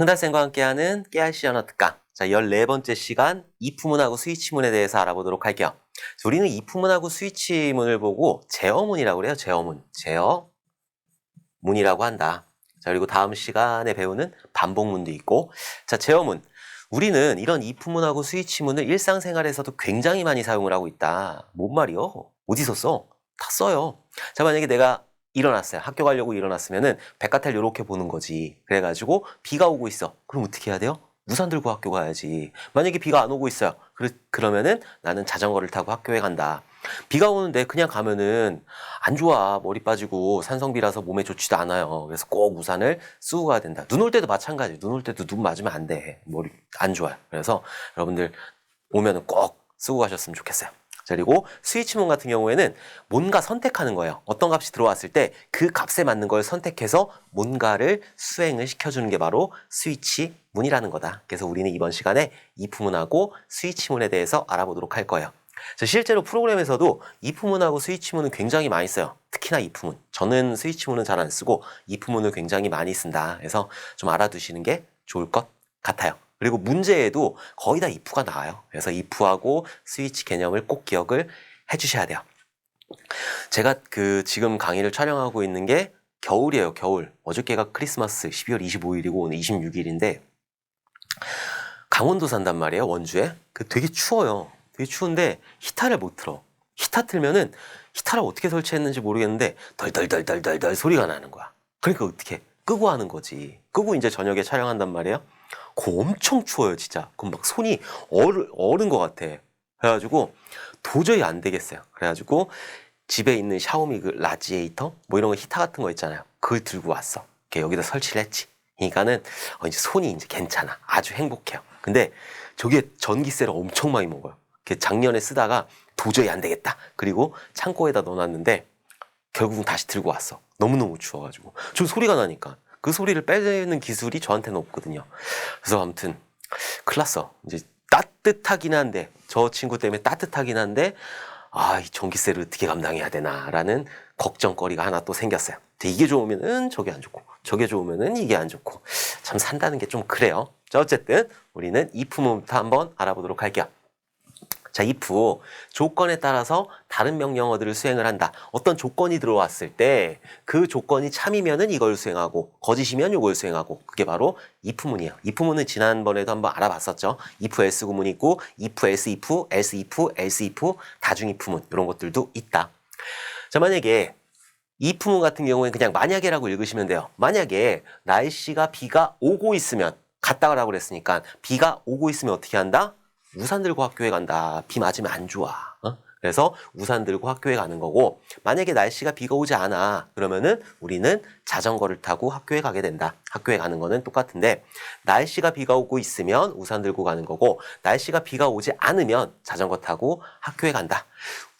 흥달쌤과 함께하는 깨알씨 언어 특강. 자, 14번째 시간 이프문하고 스위치문에 대해서 알아보도록 할게요. 자, 우리는 이프문하고 스위치문을 보고 제어문이라고 그래요. 제어문. 제어문이라고 한다. 자, 그리고 다음 시간에 배우는 반복문도 있고. 자, 제어문. 우리는 이런 이프문하고 스위치문을 일상생활에서도 굉장히 많이 사용을 하고 있다. 뭔 말이요? 어디서 써? 다 써요. 자, 만약에 내가 일어났어요. 학교 가려고 일어났으면은 백과탈 요렇게 보는 거지. 그래가지고 비가 오고 있어. 그럼 어떻게 해야 돼요? 우산 들고 학교 가야지. 만약에 비가 안 오고 있어요. 그러, 그러 면은 나는 자전거를 타고 학교에 간다. 비가 오는데 그냥 가면은 안 좋아. 머리 빠지고 산성비라서 몸에 좋지도 않아요. 그래서 꼭 우산을 쓰고 가야 된다. 눈 올 때도 마찬가지. 눈 올 때도 눈 맞으면 안 돼. 머리 안 좋아요. 그래서 여러분들 오면은 꼭 쓰고 가셨으면 좋겠어요. 자, 그리고 스위치문 같은 경우에는 뭔가 선택하는 거예요. 어떤 값이 들어왔을 때 그 값에 맞는 걸 선택해서 뭔가를 수행을 시켜주는 게 바로 스위치문이라는 거다. 그래서 우리는 이번 시간에 이프문하고 스위치문에 대해서 알아보도록 할 거예요. 자, 실제로 프로그램에서도 이프문하고 스위치문은 굉장히 많이 써요. 특히나 이프문. 저는 스위치문은 잘 안 쓰고 이프문을 굉장히 많이 쓴다. 그래서 좀 알아두시는 게 좋을 것 같아요. 그리고 문제에도 거의 다 if가 나와요. 그래서 if하고 스위치 개념을 꼭 기억을 해 주셔야 돼요. 제가 그 지금 강의를 촬영하고 있는 게 겨울이에요, 겨울. 어저께가 크리스마스 12월 25일이고 오늘 26일인데 강원도 산단 말이에요, 원주에. 그 되게 추워요. 되게 추운데 히타를 못 틀어. 히타 틀면은 히타를 어떻게 설치했는지 모르겠는데 덜덜덜덜덜덜 소리가 나는 거야. 그러니까 어떻게 끄고 하는 거지. 끄고 이제 저녁에 촬영한단 말이에요. 그 엄청 추워요, 진짜. 그럼 막 손이 얼, 얼은 것 같아. 그래가지고 도저히 안 되겠어요. 그래가지고 집에 있는 샤오미 그 라지에이터 뭐 이런 거 히타 같은 거 있잖아요. 그걸 들고 왔어. 여기다 설치를 했지. 그러니까는 어, 이제 손이 이제 괜찮아. 아주 행복해요. 근데 저게 전기세를 엄청 많이 먹어요. 작년에 쓰다가 도저히 안 되겠다. 그리고 창고에다 넣어놨는데 결국은 다시 들고 왔어. 너무너무 추워가지고. 저 소리가 나니까. 그 소리를 빼내는 기술이 저한테는 없거든요. 그래서 아무튼 큰일 났어. 이제 따뜻하긴 한데 저 친구 때문에 따뜻하긴 한데 아, 이 전기세를 어떻게 감당해야 되나라는 걱정거리가 하나 또 생겼어요. 이게 좋으면은 저게 안 좋고 저게 좋으면은 이게 안 좋고 참 산다는 게 좀 그래요. 자, 어쨌든 우리는 이 품부터 한번 알아보도록 할게요. 자, if 조건에 따라서 다른 명령어들을 수행을 한다. 어떤 조건이 들어왔을 때 그 조건이 참이면은 이걸 수행하고 거짓이면 이걸 수행하고 그게 바로 if문이에요. if문은 지난번에도 한번 알아봤었죠. if else 구문이 있고 if else if else if else if 다중 if문 이런 것들도 있다. 자, 만약에 if문 같은 경우에 그냥 만약에라고 읽으시면 돼요. 만약에 날씨가 비가 오고 있으면 갔다 가라고 그랬으니까 비가 오고 있으면 어떻게 한다? 우산 들고 학교에 간다. 비 맞으면 안 좋아. 어? 그래서 우산 들고 학교에 가는 거고 만약에 날씨가 비가 오지 않아 그러면은 우리는 자전거를 타고 학교에 가게 된다. 학교에 가는 거는 똑같은데 날씨가 비가 오고 있으면 우산 들고 가는 거고 날씨가 비가 오지 않으면 자전거 타고 학교에 간다.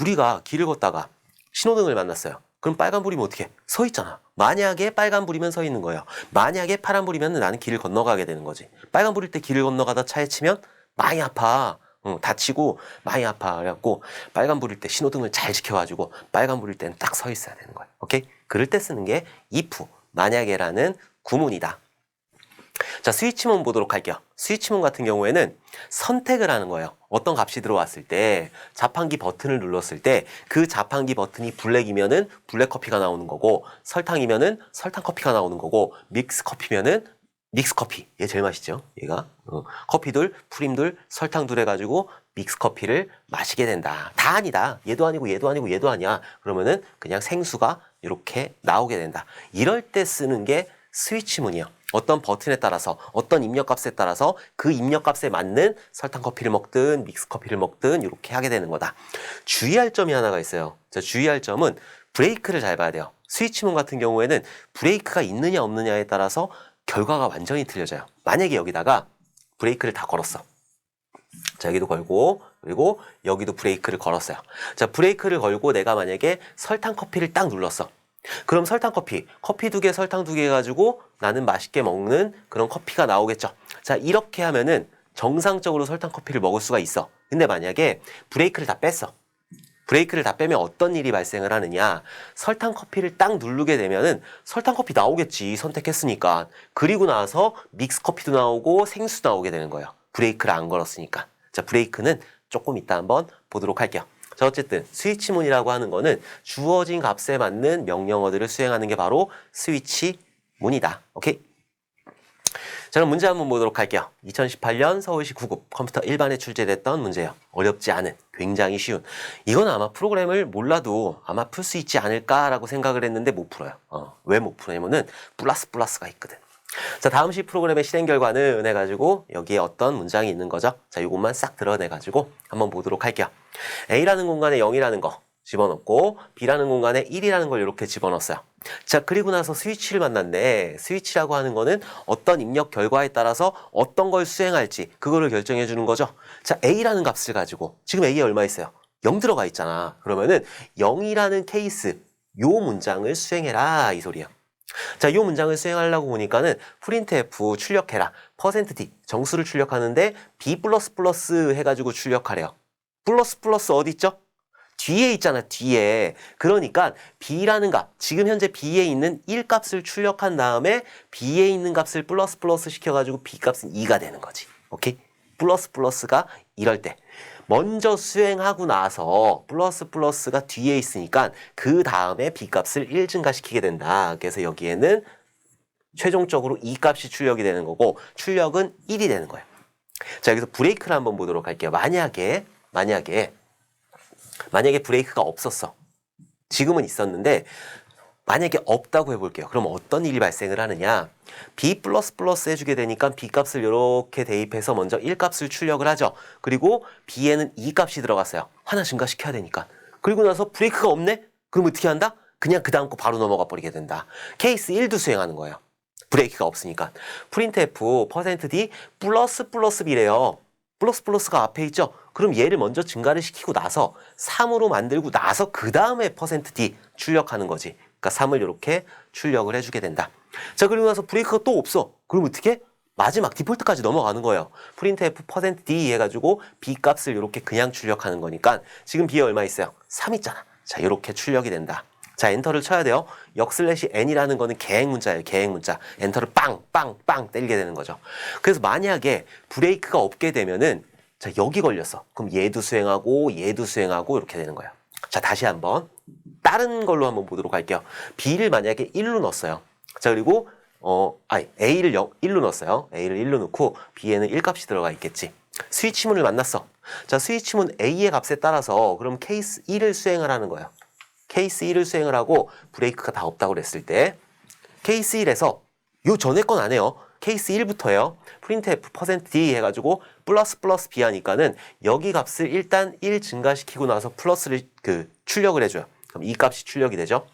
우리가 길을 걷다가 신호등을 만났어요. 그럼 빨간불이면 어떻게? 서 있잖아. 만약에 빨간불이면 서 있는 거예요. 만약에 파란불이면 나는 길을 건너가게 되는 거지. 빨간불일 때 길을 건너가다 차에 치면 많이 아파. 응, 다치고 많이 아파. 그래갖고 빨간 불일 때 신호등을 잘 지켜가지고 빨간 불일 때는 딱 서 있어야 되는 거예요. 오케이? 그럴 때 쓰는 게 if, 만약에라는 구문이다. 자, 스위치문 보도록 할게요. 스위치문 같은 경우에는 선택을 하는 거예요. 어떤 값이 들어왔을 때 자판기 버튼을 눌렀을 때 그 자판기 버튼이 블랙이면은 블랙 커피가 나오는 거고 설탕이면은 설탕 커피가 나오는 거고 믹스 커피면은 믹스 커피. 얘 제일 맛있죠? 얘가. 어, 커피들, 프림들, 설탕들 해가지고 믹스 커피를 마시게 된다. 다 아니다. 얘도 아니고 얘도 아니고 얘도 아니야. 그러면은 그냥 생수가 이렇게 나오게 된다. 이럴 때 쓰는 게 스위치문이에요. 어떤 버튼에 따라서 어떤 입력값에 따라서 그 입력값에 맞는 설탕 커피를 먹든 믹스 커피를 먹든 이렇게 하게 되는 거다. 주의할 점이 하나가 있어요. 자, 주의할 점은 브레이크를 잘 봐야 돼요. 스위치문 같은 경우에는 브레이크가 있느냐 없느냐에 따라서 결과가 완전히 틀려져요. 만약에 여기다가 브레이크를 다 걸었어. 자, 여기도 걸고, 그리고 여기도 브레이크를 걸었어요. 자, 브레이크를 걸고 내가 만약에 설탕 커피를 딱 눌렀어. 그럼 설탕 커피, 커피 두 개, 설탕 두 개 해가지고 나는 맛있게 먹는 그런 커피가 나오겠죠. 자, 이렇게 하면은 정상적으로 설탕 커피를 먹을 수가 있어. 근데 만약에 브레이크를 다 뺐어. 브레이크를 다 빼면 어떤 일이 발생을 하느냐. 설탕 커피를 딱 누르게 되면은 설탕 커피 나오겠지. 선택했으니까. 그리고 나서 믹스 커피도 나오고 생수도 나오게 되는 거예요. 브레이크를 안 걸었으니까. 자, 브레이크는 조금 이따 한번 보도록 할게요. 자, 어쨌든 스위치문이라고 하는 거는 주어진 값에 맞는 명령어들을 수행하는 게 바로 스위치문이다. 오케이? 자, 그럼 문제 한번 보도록 할게요. 2018년 서울시 9급 컴퓨터 1반에 출제됐던 문제예요. 어렵지 않은, 굉장히 쉬운. 이건 아마 프로그램을 몰라도 아마 풀 수 있지 않을까라고 생각을 했는데 못 풀어요. 어, 왜 못 풀냐면은 플러스 플러스가 있거든. 자, 다음 시 프로그램의 실행 결과는 해가지고 여기에 어떤 문장이 있는 거죠. 자, 이것만 싹 드러내 가지고 한번 보도록 할게요. A라는 공간에 0이라는 거 집어넣고 B라는 공간에 1이라는 걸 이렇게 집어넣었어요. 자, 그리고 나서 스위치를 만났는데 스위치라고 하는 거는 어떤 입력 결과에 따라서 어떤 걸 수행할지 그거를 결정해 주는 거죠. 자, A라는 값을 가지고 지금 A에 얼마 있어요? 0 들어가 있잖아. 그러면은 0이라는 케이스 요 문장을 수행해라 이 소리예요. 자, 이 문장을 수행하려고 보니까는 프린트F 출력해라. %d 정수를 출력하는데 B 해가지고 출력하래요. 플러스 플러스 어디 있죠? 뒤에 있잖아, 뒤에. 그러니까 B라는 값, 지금 현재 B에 있는 1 값을 출력한 다음에 B에 있는 값을 플러스 플러스 시켜가지고 B 값은 2가 되는 거지. 오케이? 플러스 플러스가 이럴 때. 먼저 수행하고 나서 플러스 플러스가 뒤에 있으니까 그 다음에 B 값을 1 증가시키게 된다. 그래서 여기에는 최종적으로 2 값이 출력이 되는 거고 출력은 1이 되는 거예요. 자, 여기서 브레이크를 한번 보도록 할게요. 만약에, 만약에, 만약에 브레이크가 없었어. 지금은 있었는데, 만약에 없다고 해볼게요. 그럼 어떤 일이 발생을 하느냐? B 플러스 플러스 해주게 되니까 B 값을 이렇게 대입해서 먼저 1 값을 출력을 하죠. 그리고 B에는 2 값이 들어갔어요. 하나 증가시켜야 되니까. 그리고 나서 브레이크가 없네? 그럼 어떻게 한다? 그냥 그 다음 거 바로 넘어가 버리게 된다. 케이스 1도 수행하는 거예요. 브레이크가 없으니까. 프린트F %d 플러스 플러스 B래요. 플러스 플러스가 앞에 있죠? 그럼 얘를 먼저 증가를 시키고 나서 3으로 만들고 나서 그 다음에 %d 출력하는 거지. 그러니까 3을 이렇게 출력을 해주게 된다. 자, 그리고 나서 브레이크가 또 없어. 그럼 어떻게? 마지막 디폴트까지 넘어가는 거예요. 프린트F %d 해가지고 B 값을 이렇게 그냥 출력하는 거니까 지금 B에 얼마 있어요? 3 있잖아. 자, 이렇게 출력이 된다. 자, 엔터를 쳐야 돼요. 역슬래시 n이라는 거는 계획 문자예요. 계획 문자. 엔터를 빵, 빵, 빵 때리게 되는 거죠. 그래서 만약에 브레이크가 없게 되면은 자, 여기 걸렸어. 그럼 얘도 수행하고 얘도 수행하고 이렇게 되는 거예요. 자, 다시 한번 다른 걸로 한번 보도록 할게요. B를 만약에 1로 넣었어요. 자, 그리고 어, 아니, A를 0, 1로 넣었어요. A를 1로 넣고 B에는 1 값이 들어가 있겠지. 스위치문을 만났어. 자, 스위치문 A의 값에 따라서 그럼 케이스 1을 수행을 하는 거예요. 케이스 1을 수행을 하고 브레이크가 다 없다고 그랬을 때 케이스 1에서 요 전에 건 안 해요. 케이스 1부터예요. 프린트F %d 해가지고 플러스 플러스 b 하니까는 여기 값을 일단 1 증가시키고 나서 플러스를 그 출력을 해줘요. 그럼 이 값이 출력이 되죠.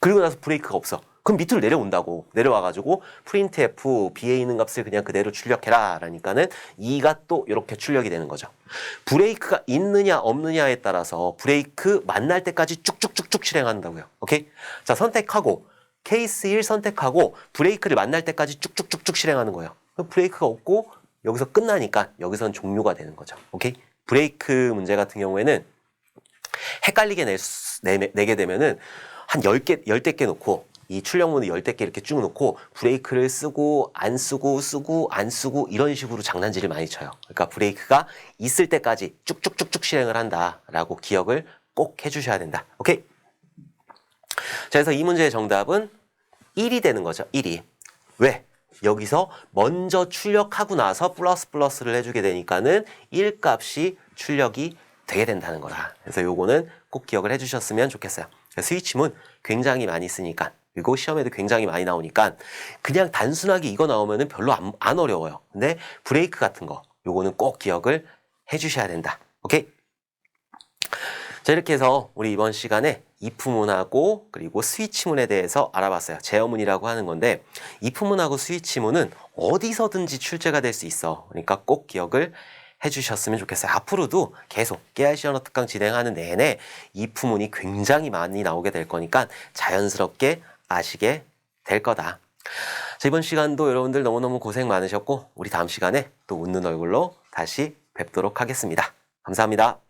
그리고 나서 브레이크가 없어. 그럼 밑으로 내려온다고 내려와가지고 printf b에 있는 값을 그냥 그대로 출력해라 라니까는 2가 또 이렇게 출력이 되는 거죠. 브레이크가 있느냐 없느냐에 따라서 브레이크 만날 때까지 쭉쭉쭉쭉 실행한다고요. 오케이? 자 선택하고 케이스 1 선택하고 브레이크를 만날 때까지 쭉쭉쭉쭉 실행하는 거예요. 그럼 브레이크가 없고 여기서 끝나니까 여기선 종료가 되는 거죠. 오케이? 브레이크 문제 같은 경우에는 헷갈리게 낼 수- 내, 내 게 되면은 한 10개, 10대 개 놓고 이 출력문을 10대 개 이렇게 쭉 놓고 브레이크를 쓰고 안 쓰고 쓰고 안 쓰고 이런 식으로 장난질을 많이 쳐요. 그러니까 브레이크가 있을 때까지 쭉쭉쭉쭉 실행을 한다라고 기억을 꼭 해주셔야 된다. 오케이? 자, 그래서 이 문제의 정답은 1이 되는 거죠. 1이. 왜? 여기서 먼저 출력하고 나서 플러스 플러스를 해주게 되니까는 1 값이 출력이 되게 된다는 거라. 그래서 요거는 꼭 기억을 해주셨으면 좋겠어요. 스위치문 굉장히 많이 쓰니까 그리고 시험에도 굉장히 많이 나오니까 그냥 단순하게 이거 나오면은 별로 안, 안 어려워요. 근데 브레이크 같은 거 요거는 꼭 기억을 해주셔야 된다. 오케이? 자 이렇게 해서 우리 이번 시간에 if문하고 그리고 스위치문에 대해서 알아봤어요. 제어문이라고 하는 건데 if문하고 스위치문은 어디서든지 출제가 될 수 있어. 그러니까 꼭 기억을 해주셨으면 좋겠어요. 앞으로도 계속 깨알시 언어 특강 진행하는 내내 if문이 굉장히 많이 나오게 될 거니까 자연스럽게 아시게 될 거다. 자, 이번 시간도 여러분들 너무너무 고생 많으셨고 우리 다음 시간에 또 웃는 얼굴로 다시 뵙도록 하겠습니다. 감사합니다.